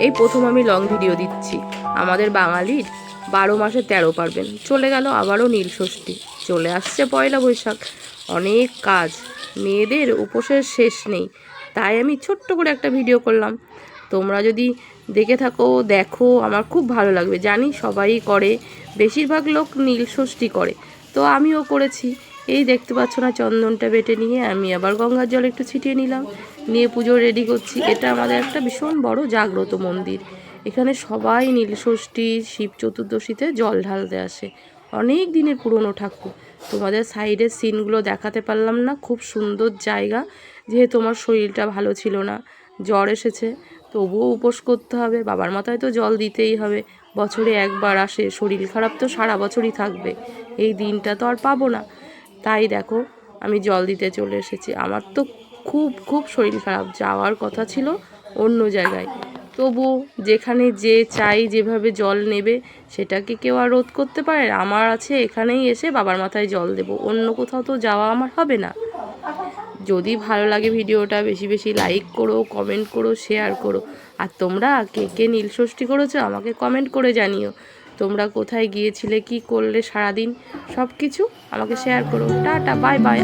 এই প্রথম আমি লং ভিডিও দিচ্ছি। আমাদের বাঙালির বারো মাসে তেরো পারবেন। চলে গেল আবারও নীল ষষ্ঠী। চলে আসছে পয়লা বৈশাখ। অনেক কাজ। মেয়েদের উপোসের শেষ নেই। তাই আমি ছোট্ট করে একটা ভিডিও করলাম। তোমরা যদি দেখে থাকো, দেখো, আমার খুব ভালো লাগবে। জানি সবাই করে, বেশিরভাগ লোক নীল ষষ্ঠী করে। তো আমিও করেছি। এই দেখতে পাচ্ছ না, চন্দনটা বেটে নিয়ে আমি আবার গঙ্গার জল একটু ছিটিয়ে নিলাম। নিয়ে পুজো রেডি করছি। এটা আমাদের একটা ভীষণ বড় জাগ্রত মন্দির। এখানে সবাই নীল ষষ্ঠী, শিব চতুর্দশীতে জল ঢালতে আসে। অনেক দিনের পুরনো ঠাকুর। তোমাদের সাইডের সিনগুলো দেখাতে পারলাম না। খুব সুন্দর জায়গা। যেহেতু আমার শরীরটা ভালো ছিল না, জ্বর এসেছে, তবুও উপোস করতে হবে। বাবার মাথায় তো জল দিতেই হবে। বছরে একবার আসে। শরীর খারাপ তো সারা বছরই থাকবে। এই দিনটা তো আর পাবো না। তাই দেখো, আমি জল দিতে চলে এসেছি। আমার তো খুব খুব শরীর খারাপ। যাওয়ার কথা ছিল অন্য জায়গায়। তবু যেখানে যে চাই যেভাবে জল নেবে, সেটাকে কেউ আর রোধ করতে পারে আমার আছে, এখানেই এসে বাবার মাথায় জল দেব। অন্য কোথাও তো যাওয়া আমার হবে না। যদি ভালো লাগে ভিডিওটা, বেশি বেশি লাইক করো, কমেন্ট করো, শেয়ার করো। আর তোমরা কে কে নীলষষ্ঠী করেছ, আমাকে কমেন্ট করে জানিও। তোমরা কোথায় গিয়েছিলে কি করলে সারাদিন? সব কিছু আমাকে শেয়ার করো। Tata bye bye